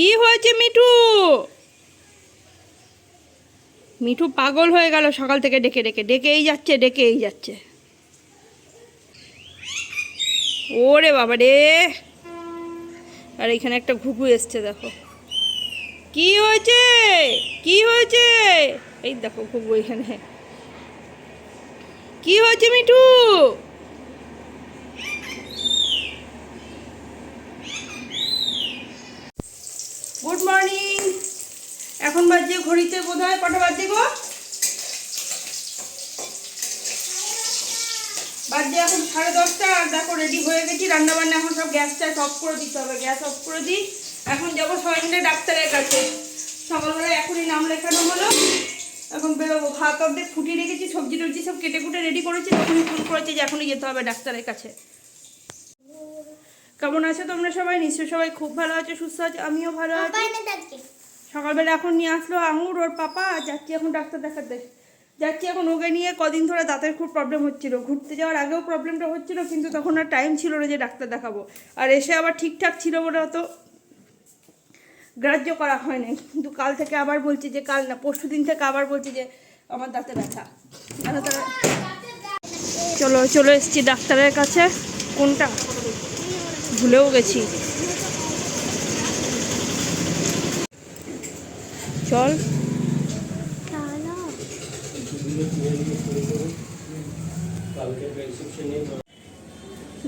কি হয়েছে মিঠু? মিঠু পাগল হয়ে গেল সকাল থেকে ডেকে ডেকে, ডেকেই যাচ্ছে ডেকেই যাচ্ছে। ওরে বাবা রে। আর এখানে একটা ঘুঘু এসছে, দেখো। কি হয়েছে? কি হয়েছে? এই দেখো ঘুঘু এখানে। কি হয়েছে মিঠু? গুড মর্নিং এখন বাজছে ঘড়িতে বোধ হয় কটা বাজছে গো? বাজছে এখন সাড়ে দশটা আর দেখো রেডি হয়ে গেছি। রান্না বান্না এখন সব গ্যাসটা অফ করে দিতে হবে। গ্যাস অফ করে দিই। এখন যাব সবাই মিলে ডাক্তারের কাছে। সকালবেলা এখনই নাম লেখানো হলো। এখন বেরোবো। ভাত অর্ধেক ফুটিয়ে রেখেছি সবজি টবজি সব কেটে কুটে রেডি করেছি। তখনই ফোন করেছি যে এখনই যেতে হবে ডাক্তারের কাছে। কেমন আছো তোমরা সবাই? নিশ্চয় সবাই খুব ভালো আছো সুস্থ আছো আমিও ভালো আছি। সকালবেলা এখন নিয়ে আসলো আঙুর ওর পাপা আর যাচ্ছি এখন ডাক্তার দেখাতে। যাচ্ছি এখন ওকে নিয়ে কদিন ধরে দাঁতের খুব প্রবলেম হচ্ছিল। ঘুরতে যাওয়ার আগেও প্রবলেমটা হচ্ছিল কিন্তু তখন আর টাইম ছিল না যে ডাক্তার দেখাবো। আর এসে আবার ঠিকঠাক ছিল বলে অত গ্রাহ্য করা হয় নাই। কিন্তু কাল থেকে আবার বলছি যে কাল না পরশু দিন থেকে আবার বলছি যে আমার দাঁতে ব্যথা। আর তারা চলো চলে এসেছি ডাক্তারের কাছে। কোনটা? ভুলেও গেছি। চল।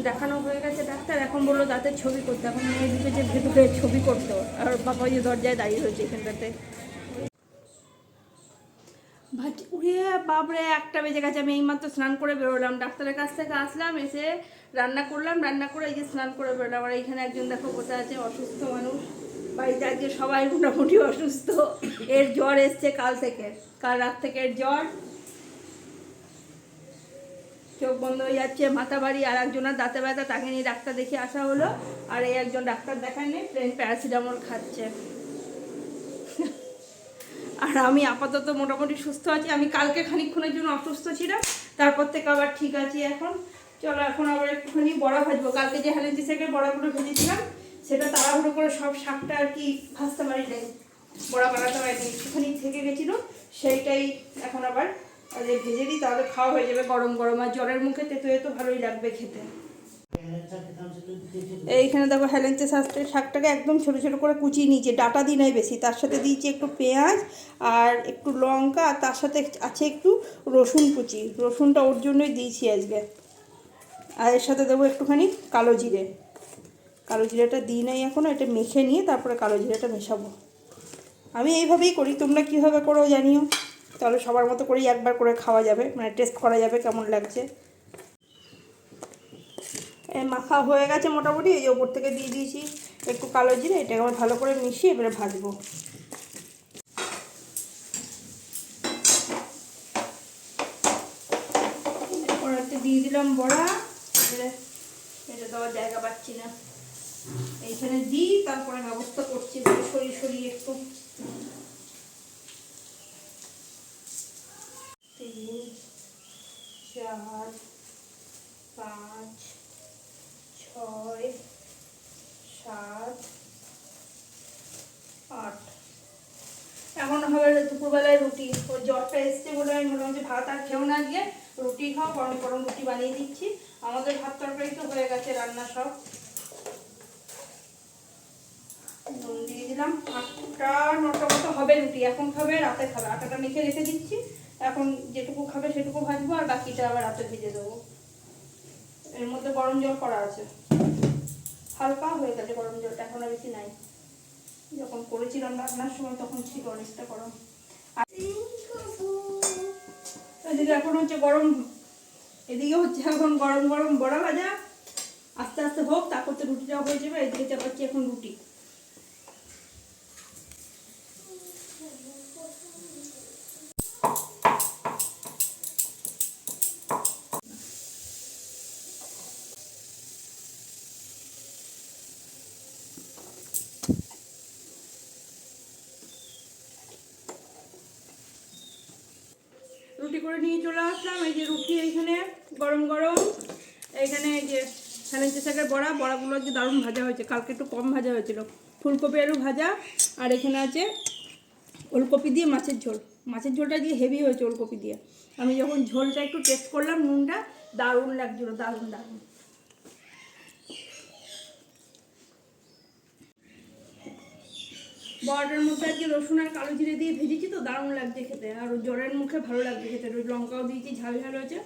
দেখানো হয়ে গেছে ডাক্তার, এখন বলল দাঁতের ছবি করতে, এখন মেয়ে ঢুকেছে ভেতরে ছবি করতো আর বাবা যে দরজায় দাঁড়িয়ে রয়েছে এখানটাতে। বাপরে, একটা বেজে গেছে। আমি এইমাত্র স্নান করে বেরোলাম। ডাক্তারের কাছ থেকে আসলাম, এসে রান্না করলাম। রান্না করে এই যে স্নান করে বেরোলাম। আর এইখানে একজন দেখো কোথায় আছে, অসুস্থ মানুষ। বাড়িতে আজকে সবাই মোটামুটি অসুস্থ। এর জ্বর এসছে কাল থেকে। কাল রাত থেকে এর জ্বর। চোখ বন্ধ হয়ে যাচ্ছে, মাথা বাড়ি আর একজনের দাঁতে ব্যথা, তাকে নিয়ে ডাক্তার দেখে আসা হলো। আর এই একজন ডাক্তার দেখায়নি প্লেন প্যারাসিটামল খাচ্ছে। আর আমি আপাতত মোটামুটি সুস্থ আছি। আমি কালকে খানিকক্ষণের জন্য অসুস্থ ছিলাম, তারপর থেকে আবার ঠিক আছি এখন। চলো, এখন আবার একটুখানি বড়া ভাজবো। কালকে যে হ্যালেন্সি শাকের বড়াগুলো ভেজেছিলাম, সেটা তাড়াহুড়ো করে সব শাকটা আর কি ভাজতে পারি নাই বড়া বানাতে পারিনি, একটুখানি থেকে গেছিল, সেইটাই এখন আবার ভেজে দিই, তাহলে খাওয়া হয়ে যাবে গরম গরম। আর জ্বরের মুখে তেতো এতো ভালোই লাগবে খেতে। এইখানে দেখো হেলেঞ্চে শাকটা, শাকটাকে একদম ছোটো ছোটো করে কুচিয়ে নিয়েছি। ডাটা দিই নাই বেশি, তার সাথে দিয়েছি একটু পেঁয়াজ আর একটু লঙ্কা, আর তার সাথে আছে একটু রসুন কুচি। রসুনটা ওর জন্যই দিয়েছি আজকে। আর এর সাথে দেবো একটুখানি কালো জিরে। কালো জিরেটা দিই নাই এখনও এটা মেখে নিয়ে তারপরে কালো জিরেটা মেশাবো। আমি এইভাবেই করি, তোমরা কীভাবে করো জানিও। তাহলে সবার মতো করেই একবার করে খাওয়া যাবে মানে টেস্ট করা যাবে কেমন লাগছে। মাখা হয়ে গেছে মোটামুটি, এই ওপর থেকে দিয়ে দিয়েছি একটু কালো জিরে, এটাকে আবার ভালো করে মিশিয়ে এবারে ভাজবো। কড়াইতে দিয়ে দিলাম বড়া এটা দেওয়ার জায়গা পাচ্ছি না। এইখানে দিই, তারপরে ব্যবস্থা করছি সরিয়ে সরিয়ে একটু। তিন, চার, পাঁচ ছয়, সাত, আট। এখন হবে দুপুরবেলায় রুটি। ওর জ্বরটা এসছে বলে আমি বললাম যে ভাত আর খেও না গিয়ে রুটি খাও, গরম গরম রুটি বানিয়ে দিচ্ছি। আমাদের ভাত তরকারি তো হয়ে গেছে, রান্না সব। নুন দিয়ে দিলাম। আটটা, নটা মতো হবে রুটি। এখন খাবে, রাতে খাবে। আটাটা মেখে রেখে দিচ্ছি। এখন যেটুকু খাবে সেটুকু ভাজবো, আর বাকিটা আবার রাতে ভেজে দেবো। এর মধ্যে গরম জল করা আছে। হালকা হয়ে গেছে গরম জলটা, এখন আর বেশি নাই। যখন করেছিলাম রান্নার সময় তখন ছিল অনেকটা গরম। এদিকে এখন হচ্ছে গরম, এদিকে হচ্ছে এখন গরম গরম বড়া ভাজা। আস্তে আস্তে হোক, তারপর তো রুটিটাও হয়ে যাবে, এদিকে চাপাচ্ছি এখন রুটি রুটি করে নিয়ে চলে আসলাম এই যে রুটি এইখানে, গরম গরম। এইখানে এই যে হেলেঞ্চা শাকের বড়া, বড়াগুলো যে দারুণ ভাজা হয়েছে। কালকে একটু কম ভাজা হয়েছিল। ফুলকপি আলু ভাজা, আর এখানে আছে ওলকপি দিয়ে মাছের ঝোল। মাছের ঝোলটা দিয়ে হেভি হয়েছে ওলকপি দিয়ে। আমি যখন ঝোলটা একটু টেস্ট করলাম, নুনটা, দারুণ লাগছিল, দারুণ দারুণ। বড়াটার মধ্যে আজকে রসুন আর কালো জিরে দিয়ে ভেজেছি তো দারুণ লাগছে খেতে। আর জ্বরের মুখে ভালো লাগছে খেতে। লঙ্কাও দিয়েছি, ঝাল ঝাল হয়েছে।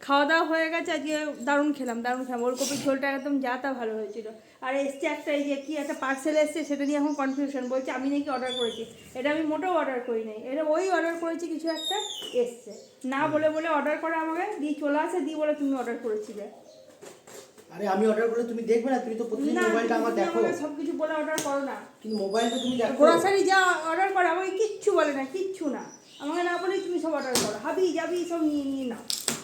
খাওয়া দাওয়া হয়ে গেছে, আজকে দারুণ খেলাম দারুণ খেলাম। ওলকপির ঝোলটা একদম যা তা ভালো হয়েছিল। আর এসছে একটা এই যে কি একটা পার্সেল এসছে, সেটা নিয়ে এখন কনফিউশন বলছে, আমি নাকি অর্ডার করেছি। এটা আমি মোটেও অর্ডার করি নাই। এটা ওই অর্ডার করেছি, কিছু একটা এসছে। না বলে বলে অর্ডার করে আমাকে, দিয়ে চলে আসে, দিয়ে বলে, তুমি অর্ডার করেছিলে। আরে আমি অর্ডার করলে তুমি দেখবে না তুমি তো প্রতিদিন মোবাইলটা আমার দেখো। আমাকে সব কিছু বলে অর্ডার করো না। কিন্তু মোবাইলটা তুমি দেখো। গ্রোসারি যা অর্ডার করে আমাকে কিচ্ছু বলে না কিচ্ছু না। আমাকে না বলেই তুমি সব অর্ডার করো। হাবি যাবি সব নিয়ে নিয়ে নাও।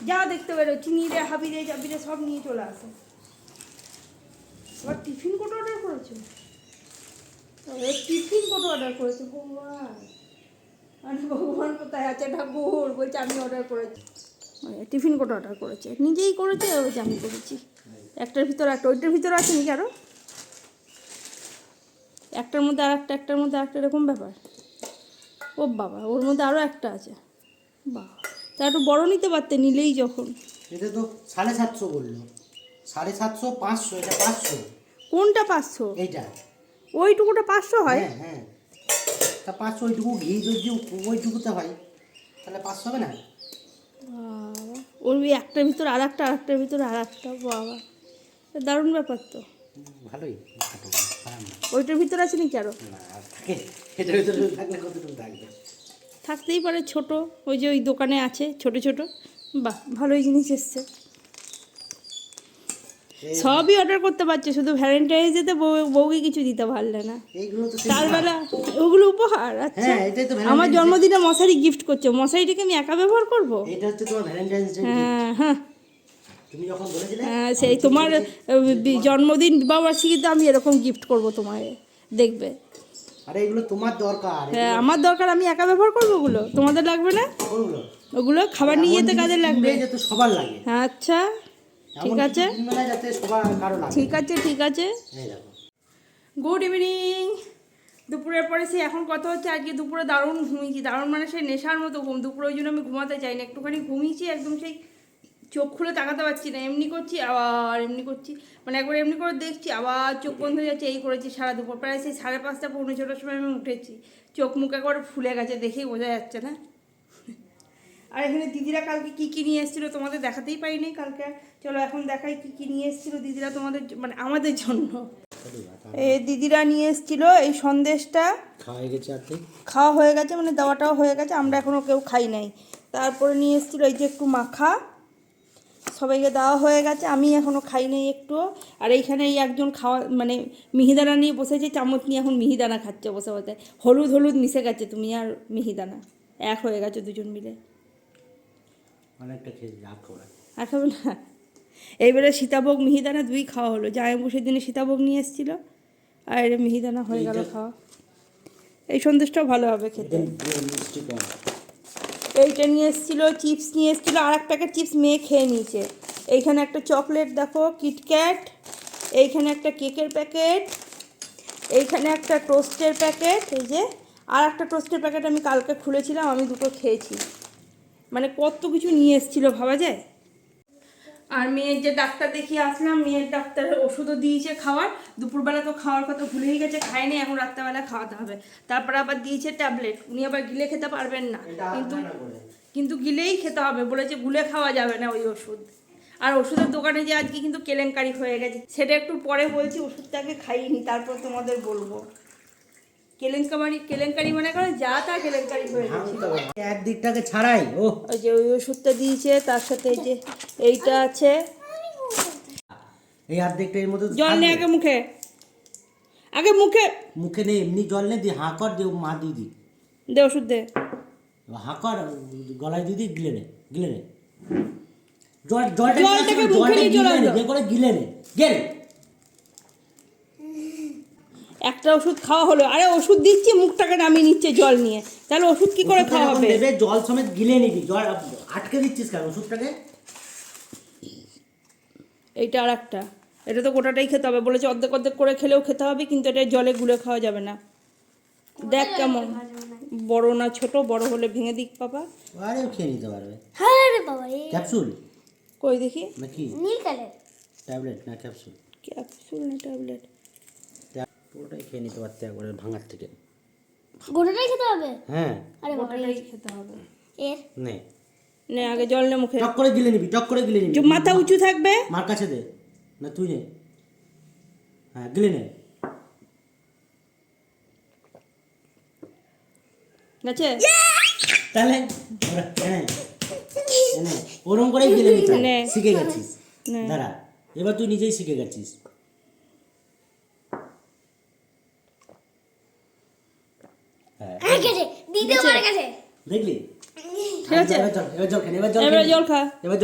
যা দেখতে পেরো চিনি রে হাবি রে যাবি রে সব নিয়ে চলে আসো। আবার টিফিন কোটো অর্ডার করেছ? টিফিন কোটো অর্ডার করেছ? ভগবান। আরে ভগবান কোথায় আছে? ঠাকুর বলছে আমি অর্ডার করেছি। টিফিন কোটো অর্ডার করেছে। নিজেই করেছে আমি করেছি। একটার ভিতর একটা ওইটার ভিতরে আছে নাকি আরও? একটার মধ্যে আর একটা একটার মধ্যে একটা এরকম ব্যাপার। ও বাবা ওর মধ্যে আরও একটা আছে। বাবা তা একটু বড় নিতে পারতে নিলেই যখন। এটা তো সাড়ে সাতশো বলল। সাড়ে সাতশো পাঁচশো এটা পাঁচশো। কোনটা পাঁচশো? এইটা। ওইটুকুটা পাঁচশো হয়? হ্যাঁ হ্যাঁ। তা পাঁচশো ওইটুকু ঘি যদি ওইটুকুতে হয়। তাহলে পাঁচশো হবে না? ওর ওই একটার ভিতর আর একটা আর একটার ভিতর আর একটা বাবা। দারুণ ব্যাপার তো। ভালোই। ওইটার ভিতর আছে নাকি আর? থাকতেই পারে ছোট ওই যে ওই দোকানে আছে ছোট ছোট। বাহ ভালোই জিনিস এসছে। সবই অর্ডার করতে পারছে শুধু ভ্যালেন্টাইন্সেতে বউ বউকে কিছু দিতে পারলে না। এইগুলো তার বেলা ওগুলো উপহার আচ্ছা। হ্যাঁ তো আমার জন্মদিনে মশারি গিফট করছে মশারিটাকে আমি একা ব্যবহার করব? এটা হচ্ছে তোমার ভ্যালেন্টাইন্স হ্যাঁ হ্যাঁ। হ্যাঁ, সেই তোমার জন্মদিন বিবাহবার্ষিকীতে আমি এরকম গিফট করব তোমায়। দেখবে। আরে এগুলো তোমার দরকার হ্যাঁ আমার দরকার আমি একা ব্যবহার করব ওগুলো? তোমাদের লাগবে না? ওগুলো। খাবার নিয়ে যেতে কাজে লাগবে? সবার লাগে। হ্যাঁ আচ্ছা ঠিক আছে। ঠিক আছে ঠিক আছে। গুড ইভিনিং দুপুরের পরে সেই এখন কথা হচ্ছে আজকে দুপুরে দারুণ ঘুমিয়েছি। দারুণ মানে সেই নেশার মতো ঘুম। দুপুরে ওই জন্য আমি ঘুমাতে চাই না। একটুখানি ঘুমিয়েছি একদম সেই চোখ খুলে তাকাতে পারছি না। এমনি করছি আবার এমনি করছি। মানে একবার এমনি করে দেখছি আবার চোখ বন্ধ হয়ে যাচ্ছে এই করেছি সারা দুপুর। প্রায় সেই সাড়ে পাঁচটা পৌনে ছটার সময় আমি উঠেছি। চোখ মুখ একবার ফুলে গেছে দেখেই বোঝা যাচ্ছে না। আর এখানে দিদিরা কালকে কী কী নিয়ে এসেছিল তোমাদের দেখাতেই পারিনি কালকে। চলো এখন দেখাই কী কী নিয়ে এসেছিল দিদিরা তোমাদের মানে আমাদের জন্য। এই দিদিরা নিয়ে এসেছিল এই সন্দেশটা। খাওয়া হয়ে গেছে খাওয়া হয়ে গেছে মানে দেওয়াটাও হয়ে গেছে আমরা এখনও কেউ খাই নাই। তারপরে নিয়ে এসেছিল এই যে একটু মাখা। সবাইকে দেওয়া হয়ে গেছে আমি এখনও খাই নাই একটু আর এইখানে এই একজন খাওয়া মানে মিহিদানা নিয়ে বসেছে চামচ নিয়ে এখন মিহিদানা খাচ্ছে বসে বসে। হলুদ হলুদ মিশে গেছে তুমি আর মিহিদানা। এক হয়ে গেছে দুজন মিলে। অনেকটা আর খাবে না। এইবারে সীতাভোগ মিহিদানা দুই খাওয়া হলো। জামাই বসের দিনে সীতাভোগ নিয়ে এসেছিল। আর মিহিদানা হয়ে গেল খাওয়া। এই সন্দেশটাও ভালো হবে খেতে। এইটা নিয়ে এসেছিল চিপস নিয়ে এসেছিল আর এক প্যাকেট চিপস মেয়ে খেয়ে নিয়েছে। এইখানে একটা চকলেট দেখো কিটক্যাট এইখানে একটা কেকের প্যাকেট এইখানে একটা টোস্টের প্যাকেট এই যে, আর একটা টোস্টের প্যাকেট আমি কালকে খুলেছিলাম, আমি দুটো খেয়েছি। মানে কত কিছু নিয়ে এসেছিল ভাবা যায়? আর মেয়ের যে ডাক্তার দেখিয়ে আসলাম মেয়ের ডাক্তার ওষুধও দিয়েছে খাওয়ার। দুপুরবেলা তো খাওয়ার কথা ভুলেই গেছে খায়নি এখন রাত্রেবেলা খাওয়াতে হবে। তারপরে আবার দিয়েছে ট্যাবলেট উনি আবার গিলে খেতে পারবেন না। কিন্তু কিন্তু গিলেই খেতে হবে বলেছে গুলে খাওয়া যাবে না ওই ওষুধ। আর ওষুধের দোকানে যে আজকে কিন্তু কেলেঙ্কারি হয়ে গেছে। সেটা একটু পরে বলছি ওষুধটাকে খাইনি তারপর তোমাদের বলব। কেলেঙ্কারি কেলেঙ্কারি মানে করে যা তা কেলেঙ্কারি হয়ে গেছে এক দিকটাকে ছাড়াই ও। ওই যে ওই ওষুধটা দিয়েছে তার সাথে এই যে এইটা আছে। এই অর্ধেকটা এর মধ্যে জল নে আগে মুখে। আগে মুখে। মুখে নেই এমনি জল নেই দিয়ে হাঁ কর দিয়ে মা দিয়ে দি দে ওষুধ দে। হাঁ কর গলায় দিয়ে দি গিলে নে গিলে নে। জল জলটা জলটাকে জলটা মুখে নিয়ে চলে গিলে নে গেলে একটা ওষুধ খাওয়া হলো। আরে ওষুধ দিচ্ছি মুখটাকে নামিয়ে নিচ্ছে জল নিয়ে। তাহলে ওষুধ কি করে খাওয়া হবে? দেবে জল সমেত গিলে নিবি। জল আটকে দিচ্ছিস কেন ওষুধটাকে? এইটা আর একটা এটা তো গোটাটাই খেতে হবে। বলেছে অর্ধেক অর্ধেক করে খেলেও খেতে হবে কিন্তু এটা জলে গুলে খাওয়া যাবে না। দেখ কেমন। বড় না ছোট বড় হলে ভেঙে দিক বাবা আরেও খেয়ে নিতে পারবে। হ্যাঁ রে বাবা এই ক্যাপসুল? কই দেখি? নাকি? নীল কালার ট্যাবলেট না ক্যাপসুল? ক্যাপসুল না ট্যাবলেট। পুরোটাই খেয়ে নিতে পারতে একবারে ভাঙার থেকে। গোটাটাই খেতে হবে? হ্যাঁ। আরে গোটাটাই খেতে হবে। এর? নে। নে আগে জল নে মুখে। টক করে গিলে নিবি টক করে গিলে নিবি। যে মাথা উঁচু থাকবে। মার কাছে দে। না তুই নে। হ্যাঁ গিলে নে। গেছে তাহলে এনে, এনে, ওরম করেই গিলে নিতে শিখে গেছিস। নে। দাঁড়া। এবার তুই নিজেই শিখে গেছিস হ্যাঁ হ্যাঁ গেছে দিতেও পারে গেছে দেখলি? ঠিক আছে। এবার জল খা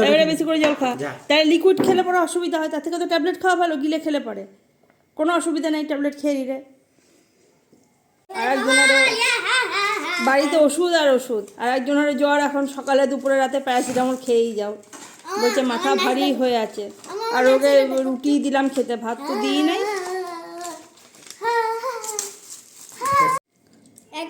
এবারে বেশি করে জল খা। তাই লিকুইড খেলে পরে অসুবিধা হয় তার থেকে তো ট্যাবলেট খাওয়া ভালো গিলে খেলে পরে। কোনো অসুবিধা নেই ট্যাবলেট খেয়ে নিলে আর একজনেরও হ্যাঁ হ্যাঁ হ্যাঁ হ্যাঁ বাড়িতে ওষুধ আর ওষুধ। আর একজনের জ্বর এখন সকালে দুপুরে রাতে প্যারাসিটামল খেয়েই যাও। বলছে মাথা ভারী হয়ে আছে। আর ওকে রুটি দিলাম খেতে ভাত তো দিই নাই।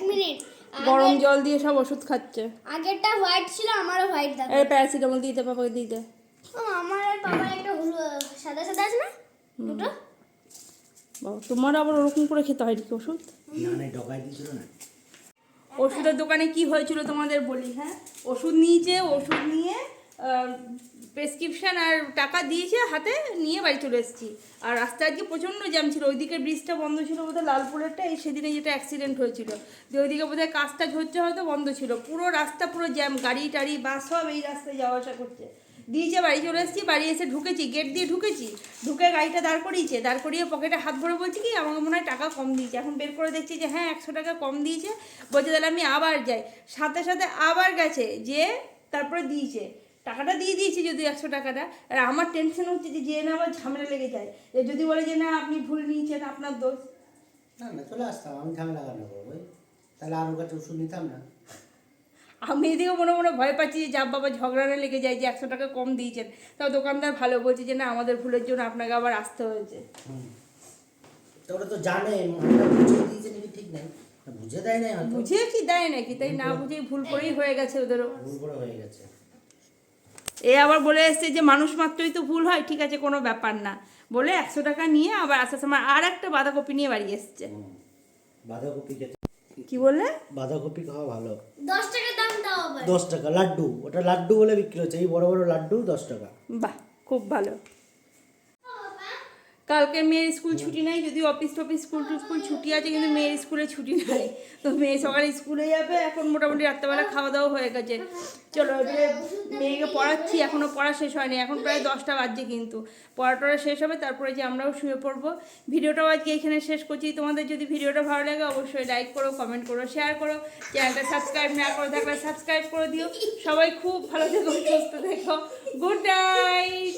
মিনিট। গরম জল দিয়ে সব ওষুধ খাচ্ছে। আগেরটা হোয়াইট ছিল আমারও হোয়াইট দেখো। এই প্যারাসিটামল দিতে পাপাকে দিতে। ও, আমার আর বাবার একটা হলু সাদা সাদা আছে না? দুটো? বাবা তোমার আবার ওরকম করে খেতে হয় নাকি ওষুধ? না না ডকাই দিয়েছিল না। ওষুধের দোকানে কি হয়েছিল তোমাদের বলি হ্যাঁ? ওষুধ নিয়েছে ওষুধ নিয়ে প্রেসক্রিপশন আর টাকা দিয়েছে হাতে নিয়ে বাড়ি চলে এসেছি। আর রাস্তায় আজকে প্রচণ্ড জ্যাম ছিল, ওইদিকে ব্রিজটা বন্ধ ছিল বোধহয় লালপুরেরটা, এই সেদিনে যেটা অ্যাক্সিডেন্ট হয়েছিল। যে ওইদিকে বোধহয় কাজ টাজ হচ্ছে হয়তো বন্ধ ছিল, পুরো রাস্তা পুরো জ্যাম, গাড়ি টাড়ি, বাস সব এই রাস্তায় যাওয়া আসা করছে। দিয়েছে বাড়ি চলে এসেছি, বাড়ি এসে ঢুকেছি গেট দিয়ে ঢুকেছি, ঢুকে গাড়িটা দাঁড় করিয়েছে, দাঁড় করিয়ে পকেটে হাত ভরে বলছি কি, আমাকে মনে হয় টাকা কম দিয়েছে। এখন বের করে দেখছি যে হ্যাঁ একশো টাকা কম দিয়েছে, বলছে তাহলে আমি আবার যাই। সাথে সাথে আবার গেছে, যে তারপরে দিয়েছে। টাকাটা দিয়ে দিয়েছি যদি একশো টাকাটা আর আমার টেনশন হচ্ছে যে যে না আবার ঝামেলা লেগে যায়। এ যদি বলে যে না আপনি ভুল নিয়েছেন আপনার দোষ। না না চলে আসতাম আমি ঝামেলা করব? তাহলে আর ওর কাছে ওষুধ নিতাম না? আমি এদিকে মনে মনে ভয় পাচ্ছি যে যাব বাবা ঝগড়া না লেগে যায় যে একশো টাকা কম দিয়েছেন। তাও দোকানদার ভালো বলছে যে না আমাদের ভুলের জন্য আপনাকে আবার আসতে হয়েছে। ওরা তো জানে আমরা বুঝিয়ে দিয়েছে নাকি ঠিক নাই। বুঝে দেয় না হয়তো। বুঝে কি দেয় নাকি? তাই না বুঝেই ভুল করেই হয়ে গেছে ওদেরও। ভুল করে হয়ে গেছে। এ আবার বলে এসছে যে মানুষ মাত্রই তো ভুল হয় ঠিক আছে কোনো ব্যাপার না। বলে একশো টাকা নিয়ে আবার আসার সময় আর একটা বাঁধাকপি নিয়ে বাড়ি এসছে। বাঁধাকপি কি বললে? বাঁধাকপি খাওয়া ভালো। দশ টাকা দাম দাও দশ টাকা লাড্ডু। ওটা লাড্ডু বলে বিক্রি হচ্ছে এই বড় বড় লাড্ডু দশ টাকা। বাহ খুব ভালো। কালকে মেয়ের স্কুল ছুটি নেই যদি অফিস টফিস স্কুল স্কুল ছুটি আছে, কিন্তু মেয়ের স্কুলে ছুটি নাই। তো মেয়ে সকালে স্কুলে যাবে, এখন মোটামুটি রাত্রেবেলা খাওয়া দাওয়া হয়ে গেছে। চলো, এবারে মেয়েকে পড়াচ্ছি এখনও পড়া শেষ হয়নি, এখন প্রায় দশটা বাজছে কিন্তু। পড়া টড়া শেষ হবে, তারপরে যে আমরাও শুয়ে পড়ব। ভিডিওটাও আজকে এখানে শেষ করছি। তোমাদের যদি ভিডিওটা ভালো লাগে, অবশ্যই লাইক করো কমেন্ট করো শেয়ার করো। চ্যানেলটা সাবস্ক্রাইব না করে থাকলে সাবস্ক্রাইব করে দিও। সবাই খুব ভালো থেকো, সুস্থ থেকো। Good night